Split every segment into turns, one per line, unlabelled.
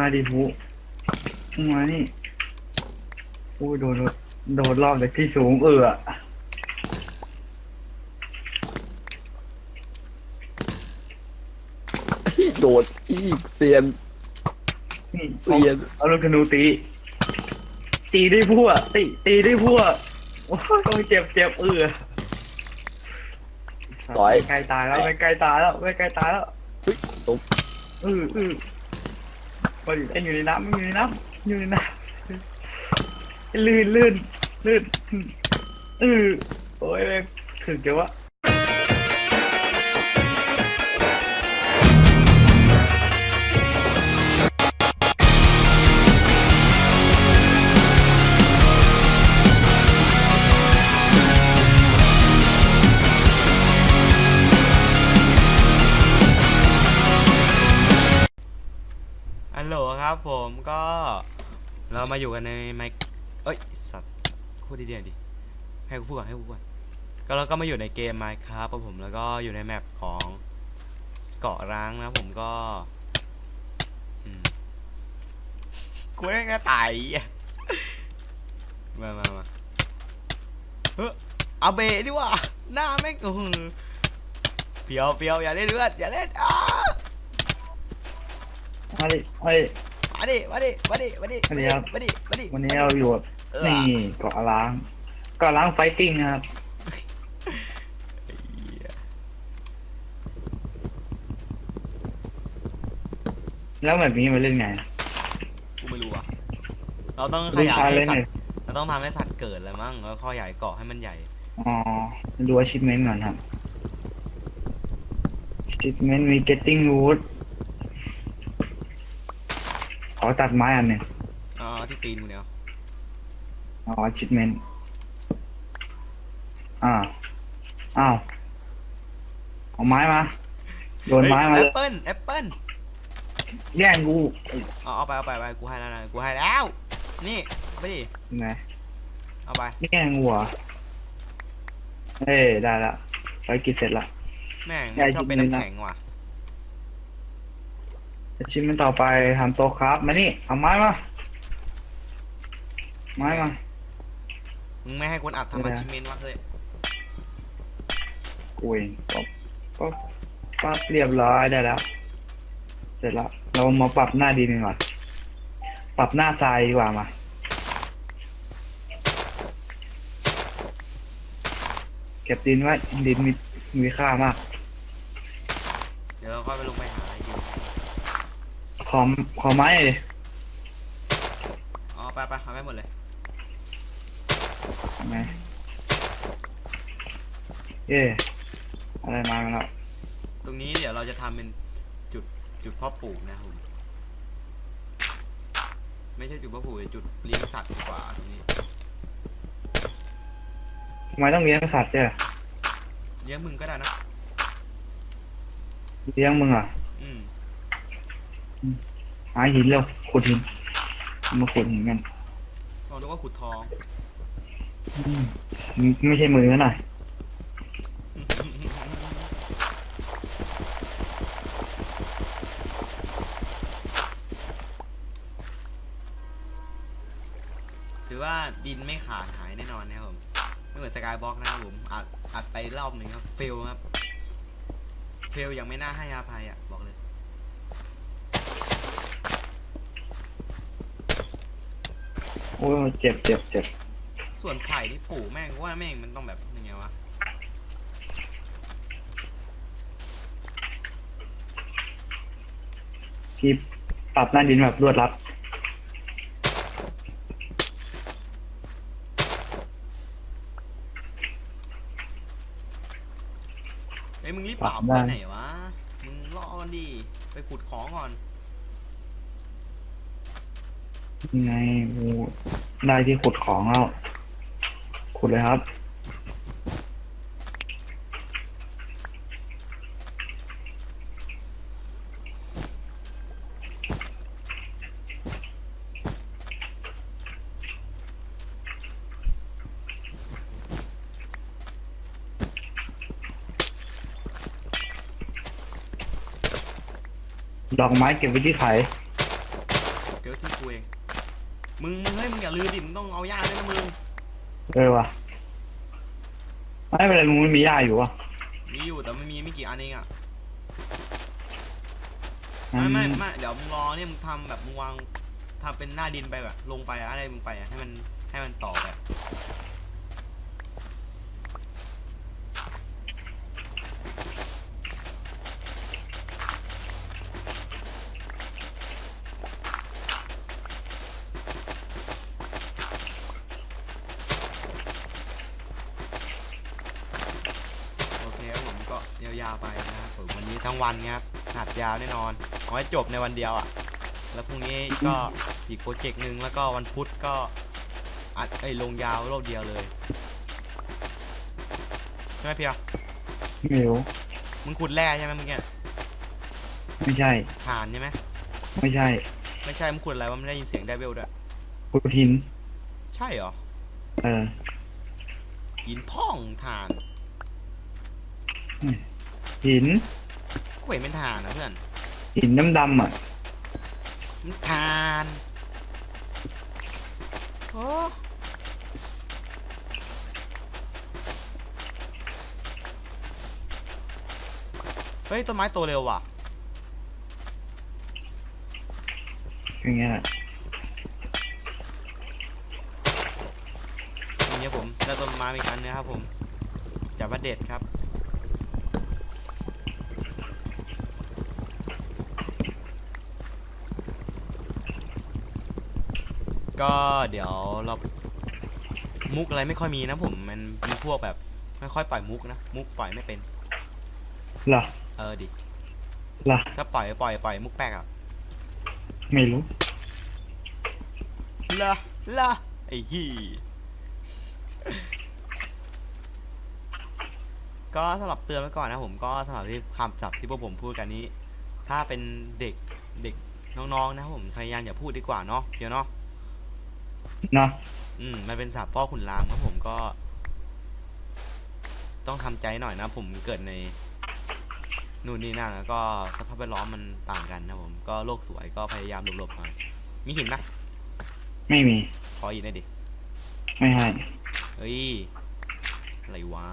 มาดิผู้มานี่โอ้ยโดนโดนโดนรอบจากที่สูงเออ
โดดอีกเซียน
นี่
เซียน
เอาลูกธนูตี ตีด้วยพวกตีตีด้วยพวกโอ้ยโอ้ยเจ็บเจ็บเออ
ต่อย
ไม่ใกล้ตายแล้วไม่ใกล้ตายแล้วไม่ใกล้ตายแล้ว
เฮ้ยตบ
เออเออ อยู่ไอ้อยู่ในน้ำมันอยู่ในน้ำอยู่ในน้ำลื่นลื่นลื่นเออโอ้ยถึงจะวะ
ครับผมก็เรามาอยู่กันในไมค์เอ้ยสัตว์พูดดีๆดิให้กูพูดก่อนให้กูพูดก่อนก็เราก็มาอยู่ในเกม Minecraft ครับผมแล้วก็อยู่ในแมปของเกาะร้างนะผมก็กูได้หน้าตายมามามาเฮ้ยเอาเบะดิว่าหน้าแม่งอื้อหือเปียวเปียวอย่าเล่นเลือดอย่าเล่นอ้า
มาดิมาดิ
มาดิมาดิมาดิมาดิ
สวัสดีครับ
มาดิมาดิ
วันนี้เราอยู่กับ
เออ
นี่เกาะล้างเกาะล้างไฟติ้งนะครับ
เหี้ย
แล้วแบบนี้มาเล่นไง
กูไม่รู้อะเราต้องข
ลูก
ยาย
ชาย
ให้
เล่น
สั
ไง
ตว์เราต้องทำให้สัตว์เกิดแล้วมั้งแล้วขยายเกาะให้มันใหญ่
อ๋อดู achievement ก่อนครับ achievement มี getting wood ขอ ตัดไม้อันหนึ่ง
อ๋อที่ตีนมึงเนี่ย
อ๋อ achievement อ่าอ้าวเอาไม้มาโดนไม้มา
แอ
เล
ป
ย
เปิ้ลแอปเปิ้ล
แย่งกู
เอาเอาไปเอาไปเอาไปกูให้แล้วนะกูให้แล้ว นี่เอาไปดิ
ไง
เอาไป
แย่งกูเหรอเอ้ยได้ละไปกินเสร็จละ
แม่ง
ได้
ชอบเป็น
จริงๆนะ
น้ำแข็งว่ะ
ชิ้นมันต่อไปทำโต๊ะครับ มานี่เอาไม้มา ไม้มา
มึงไม่ให้คนอัดทำ
ไม่
อา
ได้
ชิเมนต์วะเฮ้ย
กูเองปั๊บปั๊บปั๊บเรียบร้อยได้แล้ว เสร็จแล้ว เรามาปรับหน้าดินกันก่อนปรับหน้าทรายดีกว่ามาเก็บดินไว้ดินมีมีค่ามาก
เดี๋ยวเราค่อยไปลงไปหาไอ้ดิน
ขอขอไม้หน่อยดิ
อ๋อไปไปเอาไปหมดเลย
ไงเย่อะไรมากันแล้ว
ตรงนี้เดี๋ยวเราจะทำเป็นจุดจุดเพาะปลูกนะครับผมไม่ใช่จุดเพาะปลูกจุดเลี้ยงสัตว์ดีกว่าตรงนี้
ทำไมต้องเลี้ยงสัตว์เนี่ย
เลี้ยงมึงก็ได้นะ
เลี้ยงมึงเหรอะ
อืม
หาหินเร็วขุดหินมาขุดหินกัน
ลองดูว่าขุดทอง
อืมไม่ใช่มือหน่อย
ถือว่าดินไม่ขาดหายแน่นอนนะครับผมไม่เหมือนสกายบ็อกนะครับผมอัดอัดไปรอบหนึ่งครับเฟลครับเฟลยังไม่น่าให้อภัยอะ บอกเลย
โอ้ยเจ็บเจ็บเจ็บ
ส่วนไผ่ที่ปลูกแม่งว่าแม่งมันต้องแบบยังไงวะ
พี่ปรับหน้าดินแบบรวดรัด
เฮ้ยมึงรีบปราบไปไหนวะมึงรอกันดิไปขุดของก่อน
ยังไงโอ้ได้ที่ขุดของแล้ว ขุดเลยครับ ดอกไม้เก็บไว้ที่ไข่
อที่กูเองมึงมึงเฮ้ย มึงอย่าลืมดิมึงต้องเอาย่าด้วยนะมึง
เออว่ะไม่เป็นไรมึงไม่มียาอยู่วะ
มีอยู่แต่มันมีไม่กี่อันเองอะ
อื
ไม่ไม่ไม่เดี๋ยวมึงรอเนี่ยมึงทำแบบมึงวางทำเป็นหน้าดินไปแบบลงไปอะอะไรมึงไปอะให้มันให้มันต่อแบบ โอเคครับผมก็ยาวๆไปนะครับผม วันนี้ทั้งวันเนี้ยครับหัดยาวแน่นอนขอให้จบในวันเดียวอะ แล้วพรุ่งนี้ก็อีกโปรเจกต์หนึ่งแล้วก็วันพุธก็อัดไอ้ยลงยาวรอบเดียวเลยใช่ไหมเพียว
ไม่รู้
มึงขุดแร่ใช่ไหมมึงเนี่ย
ไม่ใช่
ถ่านใช่ไหม
ไม่ใช่
ไม่ใช่มึงขุดอะไรวะไม่ได้ยินเสียงไดเวลด้วย
กูทิน
ใช่เหรอ
เออ
หินพ่องถ่าน
หิน
กูเห็นเป็นถ่านนะเพื่อน
หินดำๆอะ
มันถ่านโอ้เฮ้ยต้นไม้โตเร็วว่ะ
อย่างเงี้ยแหละ
อย่างเงี้ยผมแล้วต้นไม้อีกอันเนะครับผมจับว่าเด็ดครับ ก็เดี๋ยวเรามุกอะไรไม่ค่อยมีนะผมมันมีพวกแบบ ไม่ค่อยปล่อยมุกนะมุกปล่อยไม่เป็น
เหรอ
เออดิ
เหรอ
ถ้าปล่อยปล่อยปล่อยมุกแปลกอะ
ไม่รู้
ละละไอ้ฮี่ก็สำหรับเตือนไว้ก่อนนะผมก็สำหรับที่คำศัพท์ที่พวกผมพูดกันนี้ ถ้าเป็นเด็กเด็กน้องๆนะครับผมพยายามอย่าพูดดีกว่าเนาะเดี๋ยวเนาะ
เนาะ
อืมมันเป็นศัพท์พ่อขุนรามครับผมก็ ต้องทำใจหน่อยนะ ผมเกิดในนู่นนี่นั่นแล้วก็สภาพแวดล้อมมันต่างกันนะผม ก็โลกสวยก็พยายามหลบๆหน่อยมีหินไหม
ไม่มี
ขอหินหน่อยดิ
ไม่ให้
เฮ้ย อะไรวะ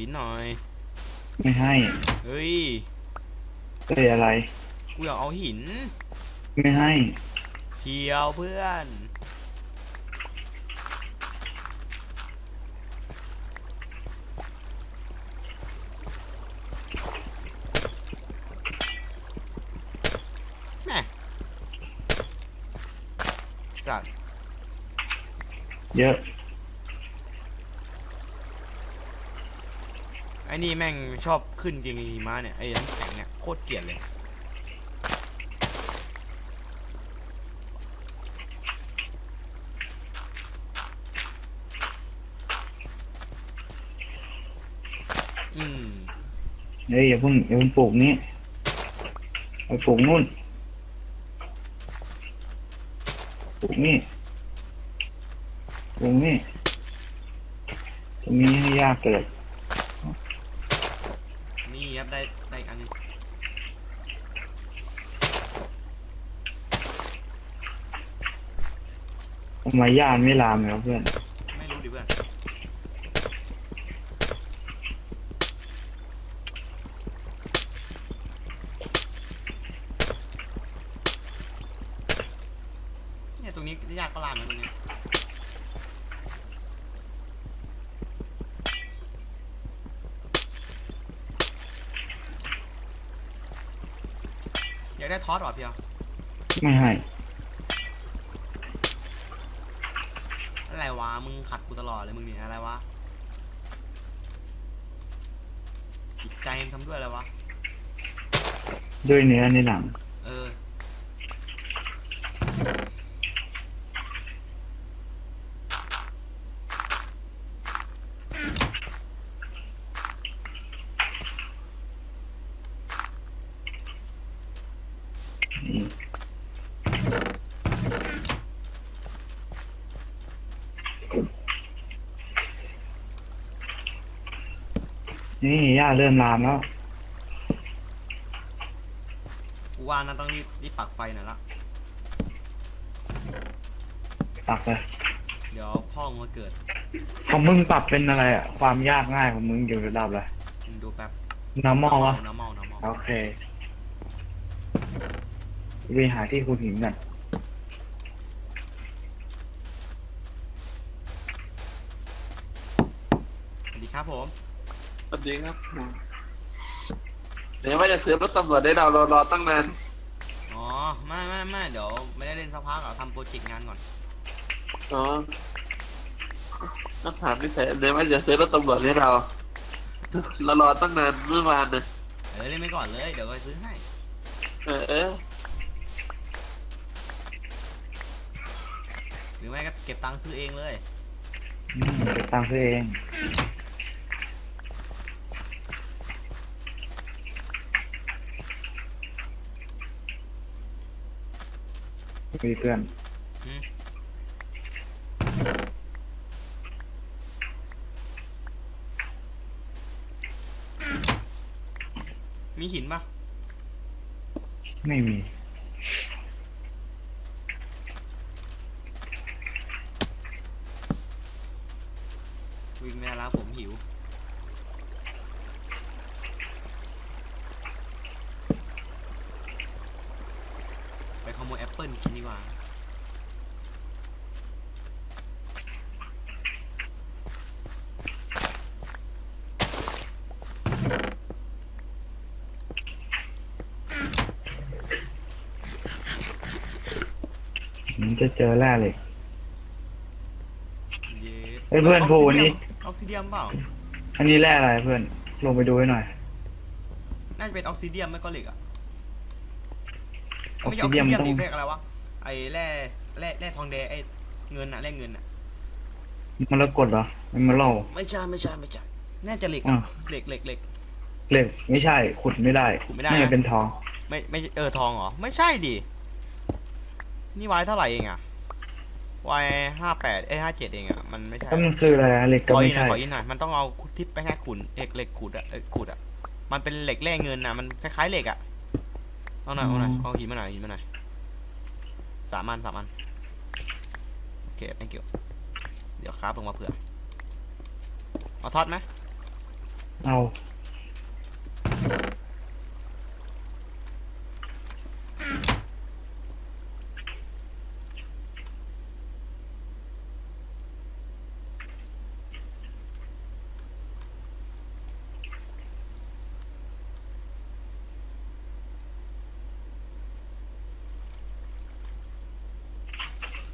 หินหน่อย
ไม่ให้
เฮ้ย
เอ้ยอะไร
กูอยากเอาหิน
ไม่ให้
เพียวเพื่อนแม่สัตว์
เยอะ
อ้นี่แม่งชอบขึ้นเกงหิมะเนี่ยไอ้น้ำแข็งเนี่ยโคตรเกลียดเลยอืม
เฮ้ยอย่าเพิ่งอย่าเพิ่งปลูกนี้ไปปลูกนู่นปลูกนี่ปลูกนี่ตรงนี้ให้ยากเกิด
นี่ครับได้ได้อีกอันหนึง
ทำไมย่านไม่ลามเลยวะเพื่อ
เพื่อน เนี่ยตรงนี้ยากก็ลามนะตรงนี้ อยากได้ทอ สเหรอพี่เอา
ไม่ให้
อะไรวะมึงขัดกูตลอดเลยมึงเนี่ยอะไรวะจิตใจมึงทำด้วยอะไรวะ
ด้วยเนื้อในหนัง
เออ
นี่ นี่ย่าเริ่มลามแล้ว
กูว่านะต้องรีบรีบปักไฟหน่อยละ
ตักเลย
เดี๋ยวพ่อมึงมาเกิด
ของมึงปรับเป็นอะไรอะความยากง่ายของมึงอยู่ระดับอะไร
มึงดูแป๊บ
normal วะ
น้ำเมาน้ำเมา
โอเควีหาที่คุณหินกัน
สวัสดีครับผม
ส วัสดีครับเดี๋ยวว่าจะซื้อรถตำรวจได้เรารอรอตั้งนาน
อ๋อไม่ไม่ไม่เดี๋ยวไม่ได้เล่นสักพักอะทำโปรเจกต์งานก่อน
อ๋อต้องถามนิสัยเดี๋ยวว่าจะซื้อรถตำรวจให้เราเรารอตั้งนานเมื่อวานนะ
เออเล่นไปก่อนเลยเดี๋ยวไปซื้อให้
เออเออ
หรือไม่ก็เก็บตังค์ซื้อเองเลย
อืมเก็บตังค์ซื้อเอง มีเพื่อน
อืมมีหินปะ
ไม่มี
วิ่งไม่ได้แล้วผมหิว ไปขโมยแอปเปิลกินดีกว่า
มัน จะเจอแร่เหล็ก
เย้
เฮ้ยเพื่อน
ก
โผล่
ซิเดียม
นี่
ออกซิเดียมเปล่า
อันนี้แร่อะไรเพื่อน ลงไปดูให้หน่อย
น่าจะเป็นออกซิเดียมไม่ก็เหล็กอะ
ออก
ไม่ใช่อ
ซิ
อก
เดี
ซิ
ยม
เดียม
ต้อง
ดิเรียกอะไรวะ ไอ้แร่แร่แร่ทองแดงไอ้เงินอะแร่เงินอะ
มันละกดเหรอมันมาเล่า
ไม่ใช่ไม่ใช่ไม่ใช่ น่าจะเหล็ก
อ้า
อะ
ว
เหล็กเหล็กเหล็ก
เหล็กไม่ใช่ขุดไม่ได้
ขุดไม่ได้
น่าจะ
นะ
เป็นทอง
ไม่ไม่เออทองเหรอ ไม่ใช่ดิ นี่วายเท่าไหร่เองอะวายห้าแปดเอ้ห้าเจ็ดเองอะมันไม่ใช่
แล้วมันคืออะไรอะเหล็กก็
ขอ
ไม่
อีกหน่อ
ใช่
ยขออีกหน่อยมันต้องเอาทิปไปให้ขุนเหล็กเหล็กขุดอะเออขุดอะมันเป็นเหล็กแร่เงินอะมันคล้ายๆเหล็กอะเอาหน่อยเอาหน่อยเอาหินมาหน่อยหินมาหน่อยสามอันสามอันโอเค thank you เดี๋ยวคราฟลงมาเผื่อเอาท็อตไหม
เอา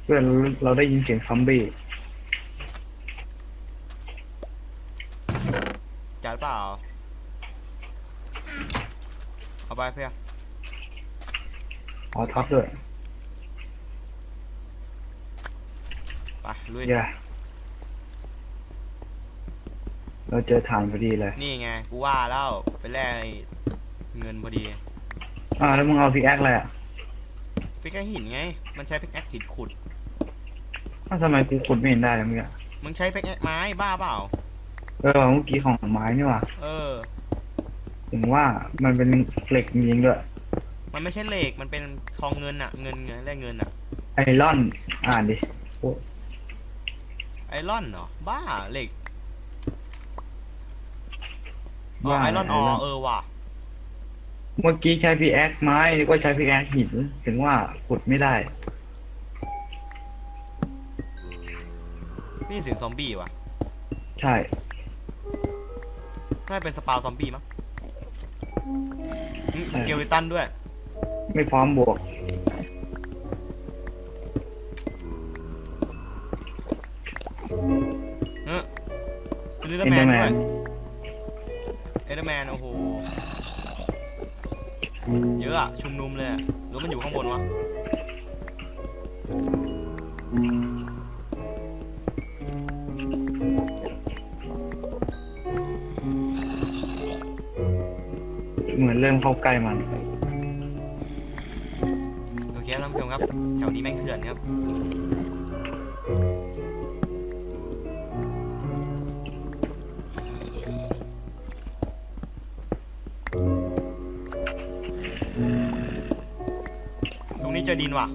เพื่อนเราได้ยินเสียงซอมบี้
จัดเปล่า เอาไปเพื่อน
อ๋อท็อปด้วย
ไปลุย
อย่าเราเจอฐานพอดีเลย
นี่ไง กูว่าแล้วไปแลกไอ้เงินพอดี
อ่าแล้วมึงเอาพิกแอคอะไรอะ
พิกแอคหินไง มันใช้พิกแอคหินขุด
อ้าวทำไมกูขุดไม่เห็นได้เลยเมื่อกี้
มึงใช้พิกแอคไม้บ้าเปล่า
เออเมื่อกี้ของไม้นี่หว่า
เออ
ถึงว่ามันเป็นเหล็กจริงๆด้วย
มันไม่ใช่เหล็ก มันเป็นทองเงินอะเงินเงินแลกเงินอะ
ไอรอน อ่านดิ
ไอรอนเหรอ บ้าเหล็กอ๋อ
ว่า
ไอรอนออเออว่ะ
เมื่อกี้ใช้พิกแอคไม้นี่ก็ใช้พิกแอคหิน ถึงว่าขุดไม่ได้
นี่เสียงซอมบี้ว่ะ
ใช่
น่าจะเป็นสปาวซอมบี้มั้งอืมสเกลลิตันด้วย
ไม่พร้อมบวก
เออซิลิเดอร์แมน
Enderman
ด้วยเอเดอร์แมน โอ้โห เยอะอะชุมนุมเลยอะหรือมันอยู่ข้างบนวะ
เหมือนเริ่มเข้าใกล้มัน
โอเคท่านผู้ชมครับ แถวนี้แม่งเถื่อนครับ
ตรงนี้
เจอดินว่ะ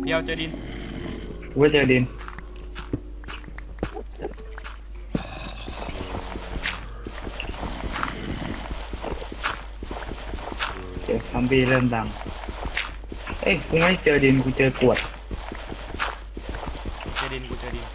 เพียวเจอดิน
เว้ยเจอดิน บีเริ่มดัง เอ้ยกูไม่เจอดินกูเจอกรวด
เจอดินกูเจอดิน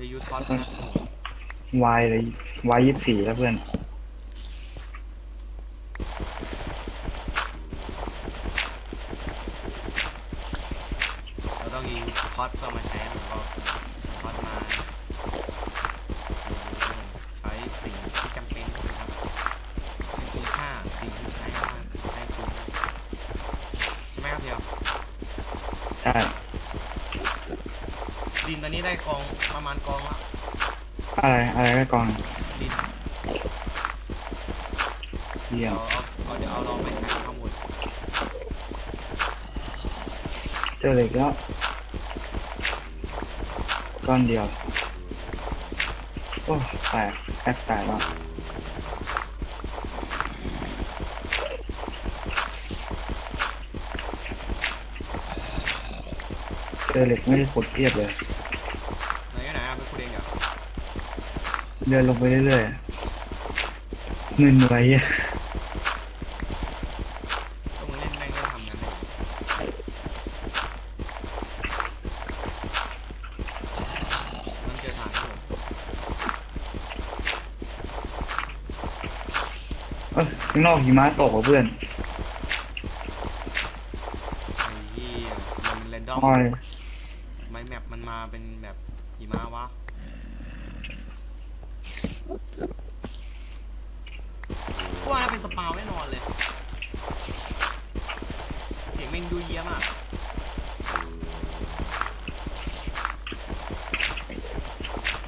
เดยูทอสนะ
วายเลยวายยี่สิบสี่แล้วเพื่อน
เราต้องยิงทอสเพื่อมาแทนแล้วก็ทอสมาใช้สิ่งที่จำเป็นนะครับให้คุ้มค่าสิ่งที่ใช้มากให้คุ้มใช่ไหมครับเดียว
ใช่
ดินตอนนี้ได้กองประมาณกองละ
อะไรอะไรก็กอง
ดิน
เยี่
เดี๋
ย
ยว
ม
เอาเอาเดี๋ยวเอาลองไปแทนข้อมูล
เจอเหล็กแล้วก้อนเดียวโอ้แตกแอกแตกแล้วเจอเหล็กไม่ได้ขุดเทียบเลย
ไหนก็ไหนอะไปพูดเอง เดี๋ยว
เดินลงไปเรื่อยๆเงินไว้อะ
ต้องมึงเล่นแม่งก็ทำงั้นเลยมันเจอทางครับผม
เอ้ยข้างนอกหิมะตกว่ะเพื่อน
ไอ้เหี้ยมันเรนดอม
อ้อย
ไมแมปมันมาเป็นแบบหิมะวะกูว่าน่าเป็นสปาวแน่นอนเลย เสียงแม่งดูเยี่ยมอะ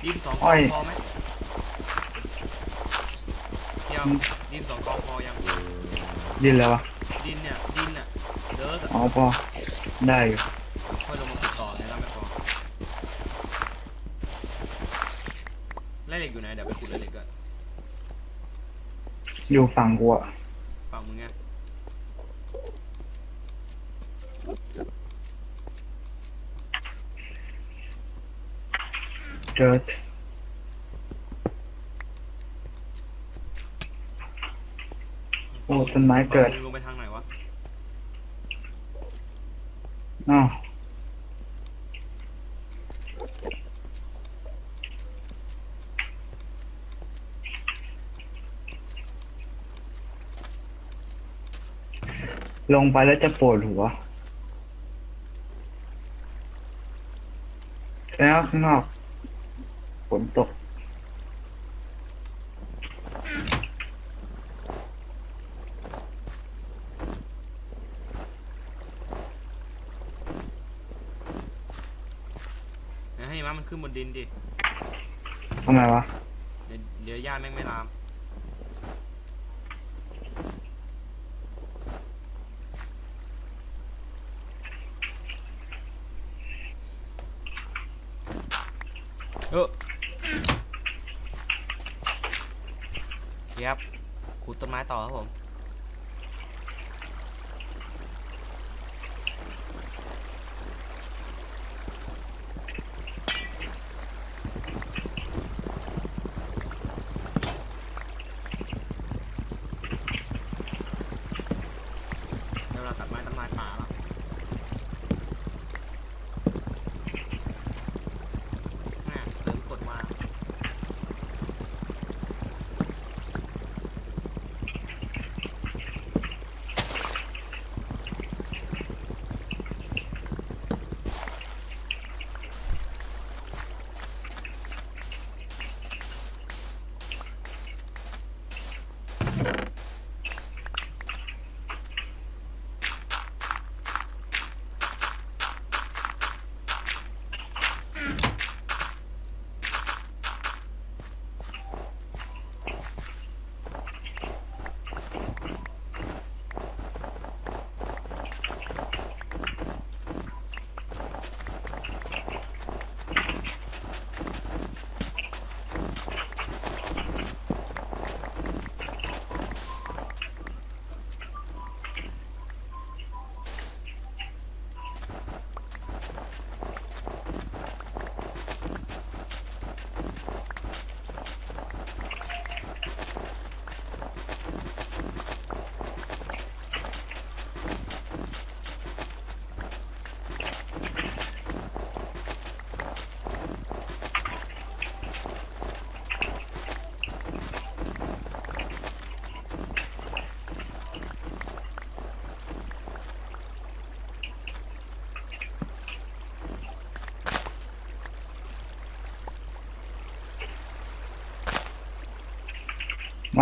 ดินส องกองพอไหมเดียวดินสองกองพอยัง
ดินแล้ววะ
ดินเนี่ยดินเนี่ยเดิร์ดอะ
อ๋อพอได้อยู่
ค่อยลงมาขุดต่อเนี่ยนะไม่พอไล่เหล็กอยู่ไหนเดี๋ยวไปขุดไล่เหล็กก่อน
อยู่ฝั่งกูอะ
ฝั่งมึงไง
เกิดโอ้ ต้นไม้เกิด
ลงไปทางไหนวะ
อ้าวลงไปแล้วจะปวดหัวแล้วข้างนอกฝนตก
เดี๋ยวให้ม้ามันขึ้นบนดินดิ
ทำไมวะ
เดี๋ยวเดี๋ยวหญ้าแม่งไม่ลาม เออครับขุดต้นไม้ต่อครับผม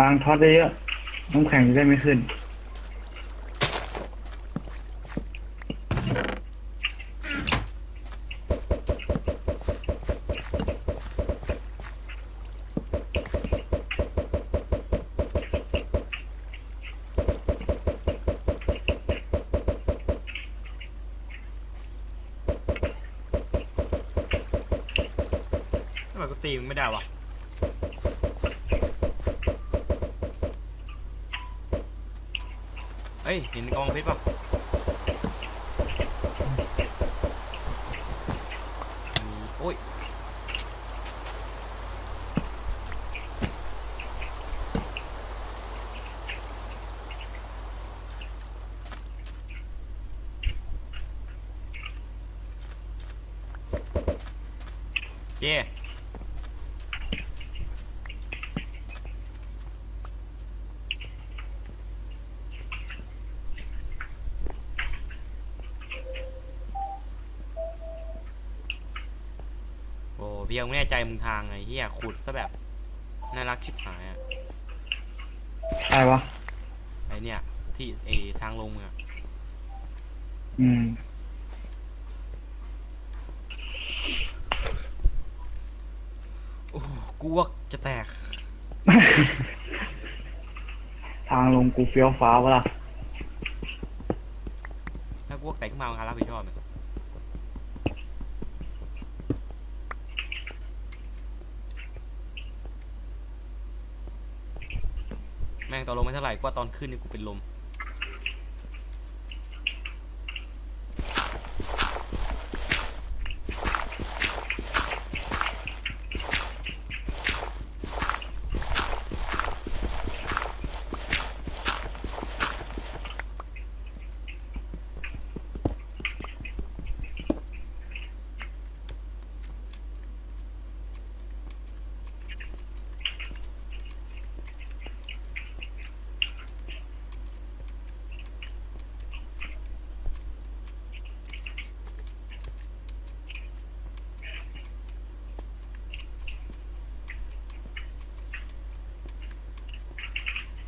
วา
งท็อตได้เยอะน้ำแข็งจะได้ไม่ขึ้น
ทำไมกูตีมึงไม่ได้วะ เอ้ยเห็นกองเพชรป่ะมีโอ้ย เจ โอ้ เพียงไม่แน่ใจมึงทางไงเฮียขุดซะแบบน่ารักชิบหายอะ
ใช่ปะ
ไอเนี่ย ที่เอทางลงอะ
อืม
โอ้กูว่าจะแตก
ทางลงกูเฟี้ยวฟ้าวปะล่ะ
ถ้ากูว่าแตกขึ้นมามึงใครรับผิดชอบเนี่ยแม่งตอนลงไม่เท่าไหร่ กว่าตอนขึ้นนี่กูเป็นลม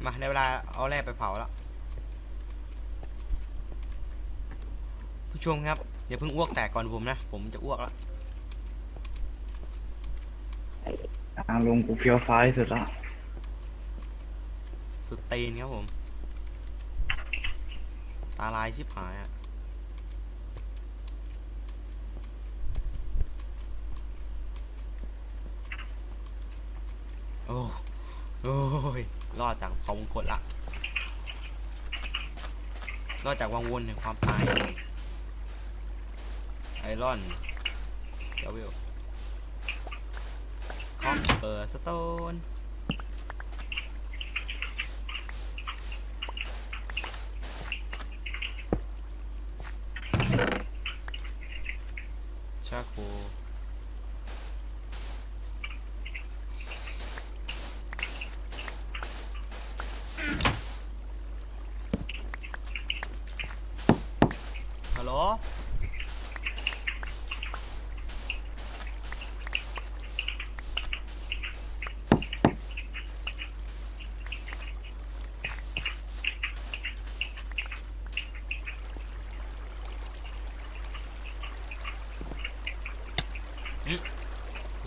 มาในเวลาเอาแร่ไปเผาแล้วผู้ชมครับอย่าเพิ่งอ้วกแตกก่อนผมนะ ผมจะอ้วกแล้ว
ทางลงกูเฟี้ยวฟ้าวที่สุดละ
สุดตีนครับผม ตาลายชิบหายอะโอ้ โอ้ย รอดจากควาวงกดละ รอดจากวังวนแห่งความตาย ไอรอนเดวิลคอปเปอร์สโตน ชาโค ฮัลโหล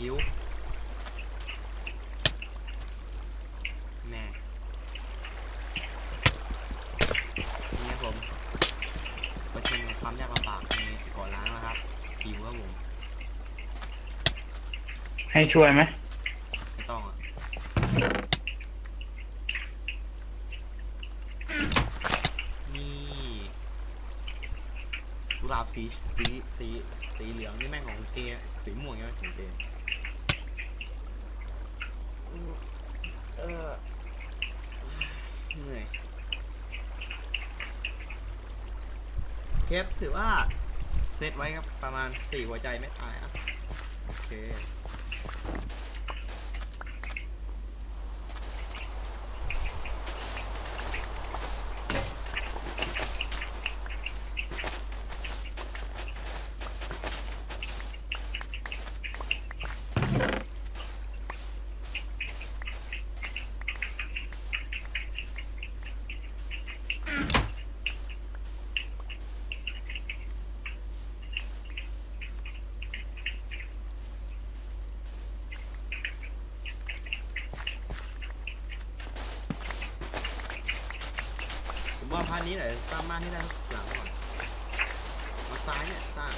หิว แม่นี่ครับผมเประชิญกับความยากลำบากในก่อล้างนะครับหิวครับผม
ให้ช่วยไหม
ไม่ต้องอะนี่กุหลาบสีสีสีสีเหลืองนี่แม่งของเกย์สีม่วงใช่ไหมของเกย์เออเหนื่อยเคปถือว่า เซตไว้ครับประมาณสี่หัวใจไม่ตายอะ โอเคานนี่นะหลังก่อนมาซ้ายเนี่ยสร้าง